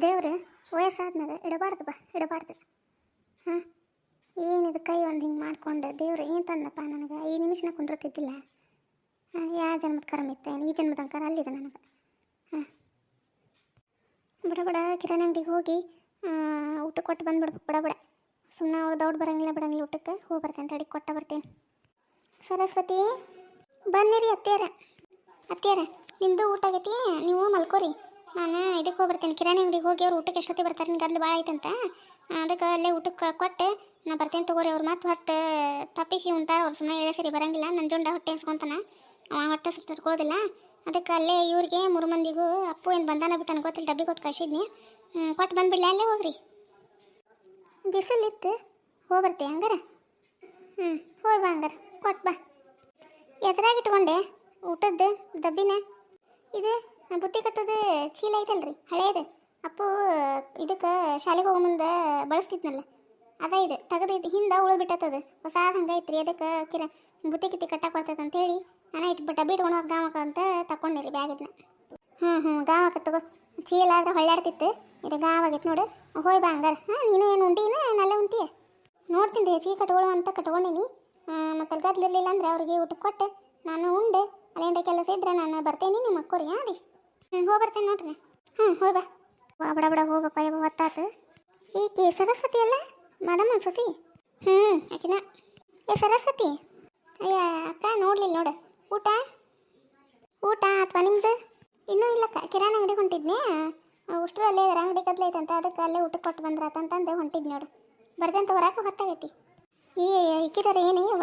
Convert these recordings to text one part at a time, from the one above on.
ದೇವ್ರ, ವಯಸ್ಸಾದ್ಮೇಲೆ ಇಡಬಾರ್ದು ಬಾ, ಇಡಬಾರ್ದು. ಹಾಂ? ಏನಿದು ಕೈ ಒಂದು ಹಿಂಗೆ ಮಾಡ್ಕೊಂಡು, ದೇವ್ರು, ಏನು ತಂದಪ್ಪ ನನಗೆ? ಈ ನಿಮಿಷನ ಕುಂದಿರ್ತಿದ್ದಿಲ್ಲ. ಹಾಂ ಯಾವ ಜನ್ಮದ ಕರ್ಮ ಇತ್ತೇನು? ಈ ಜನ್ಮದ ಅಂಕಾರ ಅಲ್ಲಿದೆ ನನಗೆ. ಹಾಂ. ಬಡ ಬಡ, ಕಿರಾಣಿ ಅಂಗಡಿಗೆ ಹೋಗಿ ಊಟ ಕೊಟ್ಟು ಬಂದ್ಬಿಡ್ಬೇಕು ಬಡ ಬಡ. ಸುಮ್ಮನೆ ಅವ್ರು ದೌಡ್ ಬರಂಗಿಲ್ಲ ಬಿಡಂಗಿಲ್ಲ ಊಟಕ್ಕೆ, ಹೋಗಿ ಬರ್ತೇನೆ ತಡಿ, ಕೊಟ್ಟ ಬರ್ತೇನೆ. ಸರಸ್ವತಿ ಬನ್ನಿರಿ ಅತ್ತೆಯರ. ಅತ್ತೆಯರ ನಿಮ್ಮದು ಊಟ ಆಗೈತಿ? ನೀವು ಮಲ್ಕೋರಿ. ನಾನು ಇದಕ್ಕೆ ಹೋಗಿ ಬರ್ತೇನೆ ಕಿರಾಣಿ ಅಂಗಡಿಗೆ ಹೋಗಿ ಅವ್ರು ಊಟಕ್ಕೆ ಎಷ್ಟೊತ್ತಿಗೆ ಬರ್ತಾರೆ? ನಿಮ್ಗೆ ಗದ್ಲು ಭಾಳ ಐತಂತ ಅದಕ್ಕೆ ಅಲ್ಲೇ ಊಟಕ್ಕೆ ಕೊಟ್ಟೆ ನಾ ಬರ್ತೇನೆ ತಗೋರಿ. ಅವ್ರು ಮತ್ತೆ ಹೊತ್ತು ತಪ್ಪಿಸಿ ಉಂಟಾರ. ಅವ್ರು ಸುಮ್ಮನೆ ಹೇಳಿ ಸರಿ ಬರಂಗಿಲ್ಲ. ನನ್ನ ಜುಂಡ ಹೊಟ್ಟೆ ಹಸ್ಕೊಂತಾನ. ಅವ ಹೊಟ್ಟೆ ತಡ್ಕೊಳ್ಳೋದಿಲ್ಲ ಅದಕ್ಕೆ ಅಲ್ಲೇ ಇವ್ರಿಗೆ ಮೂರು ಮಂದಿಗೂ ಅಪ್ಪು ಏನು ಬಂದಾನ ಬಿಟ್ಟಾನ ಗೊತ್ತಿಲ್ಲ. ಡಬ್ಬಿ ಕೊಟ್ಟು ಕಳಿಸಿದ್ನಿ. ಕೊಟ್ಟು ಬಂದ್ಬಿಡಲಿ. ಅಲ್ಲೇ ಹೋಗ್ರಿ. ಬಿಸಿಲಿತ್ತು. ಹೋಗಿ ಬರ್ತೀಯ ಹಂಗಾರ? ಹ್ಞೂ ಹೋಗಿ ಬಾ ಹಂಗಾರ. ಕೊಟ್ಟು ಬಾ. ಎದುರಾಗಿಟ್ಕೊಂಡೆ ಊಟದ್ದು, ಡಬ್ಬಿನ? ಇದು ಬುತ್ತಿ ಕಟ್ಟೋದು ಚೀಲ ಐತಲ್ರಿ, ಹಳೇದು. ಅಪ್ಪು ಇದಕ್ಕೆ ಶಾಲೆಗೆ ಹೋಗೋ ಮುಂದೆ ಬಳಸ್ತಿದ್ನಲ್ಲ, ಅದ ಇದು, ತೆಗೆದು ಇದು ಹಿಂದೆ ಉಳಿದ್ಬಿಟ್ಟದ ಹೊಸ ಹಂಗೆ ಐತ್ರಿ, ಅದಕ್ಕೆ ಕಿರ ಬುತ್ತಿ ಕಿತ್ತಿ ಕಟ್ಟಕ್ಕೆ ಬರ್ತೈತೆ ಅಂತೇಳಿ ನಾನು ಇಟ್ಬಿಟ್ಟ ಬಿಟ್ಕೊಂಡು ಹೋಗಿ ಗಾಮಕ ಅಂತ ಬ್ಯಾಗ್ ಇದನ್ನ ಹ್ಞೂ ಹ್ಞೂ ಗಾಮಕ ತಗೋ, ಚೀಲ ಆದ್ರೆ ಹೊಳ್ಳಾಡ್ತಿತ್ತು, ಇದು ಗಾವಾಗೈತೆ ನೋಡು. ಹೋಯ್ ಬಾ ಹಂಗಾರ. ಹಾಂ, ನೀನು ಏನು ಉಂಟೀನ, ನಲ್ಲ ಉಂಟಿಯ? ನೋಡ್ತೀನಿ ರೀ ಸಿಹಿ ಕಟ್ಕೊಳ್ಳೋ ಅಂತ ಕಟ್ಕೊಂಡೀನಿ. ಮತ್ತು ಗದ್ಲಿರ್ಲಿಲ್ಲ ಅಂದ್ರೆ ಅವ್ರಿಗೆ ಊಟಕ್ಕೆ ಕೊಟ್ಟೆ. ನಾನು ಉಂಡೆ ಅಲ್ಲೇನ್ರ ಕೆಲಸ ಇದ್ರೆ ನಾನು ಬರ್ತೇನೆ ನಿಮ್ಮ ಅಕ್ಕೋರಿ ಹಾಂ ರೀ. ಹೋಗಿ ಬರ್ತೇನೆ ನೋಡ್ರಿ. ಹ್ಞೂ ಹೋಗಿ ಬಾ. ವಾ ಬಡ ಬಡ ಹೋಗಪ್ಪ ಯಾವ ಹೊತ್ತಾತು. ಈಕೆ ಸರಸ್ವತಿ ಅಲ್ಲ? ಮೇಡಮ್ ಸತಿ ಹ್ಞೂ ಆಕಿನ. ಏ, ಸರಸ್ವತಿ? ಅಯ್ಯ, ಅಕ್ಕ, ನೋಡ್ಲಿಲ್ಲ ನೋಡು. ಊಟ? ಊಟ ಅಥವಾ ನಿಮ್ದು? ಇನ್ನೂ ಇಲ್ಲಕ್ಕ, ಕಿರಾಣಿ ಅಂಗಡಿ ಹೊಂಟಿದ್ನಿ. ಉಷ್ಟ್ರು ಅಲ್ಲೇ ಇದಾರೆ, ಅಂಗಡಿ ಕದ್ಲೆ ಐತಂತ, ಅದಕ್ಕೆ ಅಲ್ಲೇ ಊಟಕ್ಕೆ ಕೊಟ್ಟು ಬಂದ್ರ ಅಂತಂದು ಹೊಂಟಿದ್ ನೋಡು. ಬರ್ದಂತ ಹೊರಕ್ಕೆ ಹೊತ್ತಾಗೈತಿ. ಈ ಇಕ್ಕಿದಾರೆ, ಏನೇ ಇವ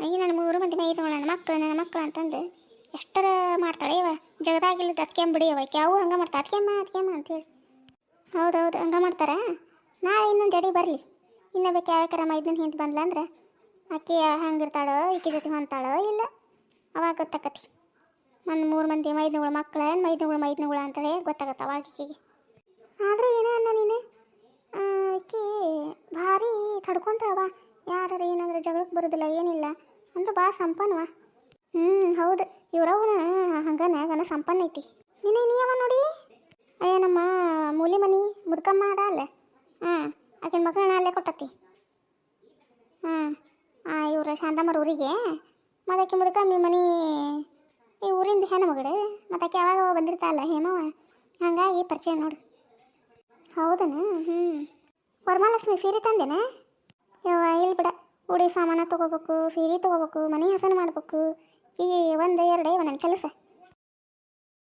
ಅಯ್ಯ, ನನ್ನ ಮೂರು ಮಂದಿ ಐದು ನನ್ನ ಮಕ್ಕಳು ನನ್ನ ಮಕ್ಕಳು ಅಂತಂದು ಎಷ್ಟರ ಮಾಡ್ತಾಳೆ ಇವ? ಜಗದಾಗಿಲ್ಲದ ಅತ್ಕೆಂಬಿಡಿ ಅವ ಯಾವ ಹಂಗೆ ಮಾಡ್ತಾರೆ ಅತ್ಕೆಮ್ಮ ಅತ್ಕೆಮ್ಮ ಅಂತೇಳಿ. ಹೌದೌದು, ಹಂಗೆ ಮಾಡ್ತಾರ? ನಾಳೆ ಇನ್ನೊಂದು ಜಡಿ ಬರಲಿ. ಇನ್ನು ಬೇಕು ಯಾವ್ಯಾಕಾರ ಮೈದನ ಹಿಂದೆ ಬಂದ್ಲ ಅಂದ್ರೆ ಆಕೆ ಹಂಗಿರ್ತಾಳೋ, ಈಕೆ ಜೊತೆ ಹೊಂತಾಳೋ ಇಲ್ಲ, ಅವಾಗ ಗೊತ್ತಾಕತಿ. ಒಂದು ಮೂರು ಮಂದಿ ಮೈದನಗಳು ಮಕ್ಕಳ ಏನು ಮೈದನಗಳು ಮೈದನಗಳು ಅಂತೇಳಿ ಗೊತ್ತಾಗತ್ತೆ ಅವಾಗ ಈಕೆಗೆ. ಆದರೂ ಏನೇ ಅನ್ನ ನೀನು? ಆಕೆ ಭಾರಿ ತಡ್ಕೊಂತಾಳವ ಯಾರು ಏನಂದ್ರೆ ಜಗಳಕ್ಕೆ ಬರೋದಿಲ್ಲ, ಏನಿಲ್ಲ. ಅಂದ್ರೆ ಭಾಳ ಸಂಪನ್ವ. ಹ್ಞೂ ಹೌದು. ಇವ್ರವನ ಹಂಗನ ಗನ ಸಂಪನ್ನ ಐತಿ. ನಿನ್ನ ನೀ ಅವ ನೋಡಿ? ಅಯ್ಯ ನಮ್ಮ ಮೂಲಿ ಮನಿ ಮುದ್ಕಮ್ಮ ಅದ ಅಲ್ಲ. ಹಾಂ ಆಕಿನ ಮಗಳನ್ನ ಅಲ್ಲೇ ಕೊಟ್ಟತಿ. ಹಾಂ ಇವ್ರ ಶಾಂತಮ್ಮರ ಊರಿಗೆ. ಮತ್ತು ಆಕೆ ಮುದ್ಕಮ್ಮಿ ಮನಿ ಈ ಊರಿಂದ ಹೆಣ್ಣು ಮಗಳು. ಮತ್ತು ಆಕೆ ಯಾವಾಗ ಬಂದಿರ್ತಾಳಲ್ಲ ಹೇಮವ ಹಂಗಾಗಿ ಪರಿಚಯ ನೋಡು. ಹೌದನ? ಹ್ಞೂ. ವರಮಹಾಲಕ್ಷ್ಮಿ ಸೀರೆ ತಂದೇನೆ? ಯವ್ವ ಇಲ್ಲಿ ಬಿಡ. ಉಡಿ ಸಾಮಾನು ತೊಗೋಬೇಕು, ಸೀರೆ ತೊಗೋಬೇಕು, ಮನೆ ಹಸನ ಮಾಡ್ಬೇಕು. ಈ ಒಂದು ಎರಡು ಇವ ನನ್ನ ಕೆಲಸ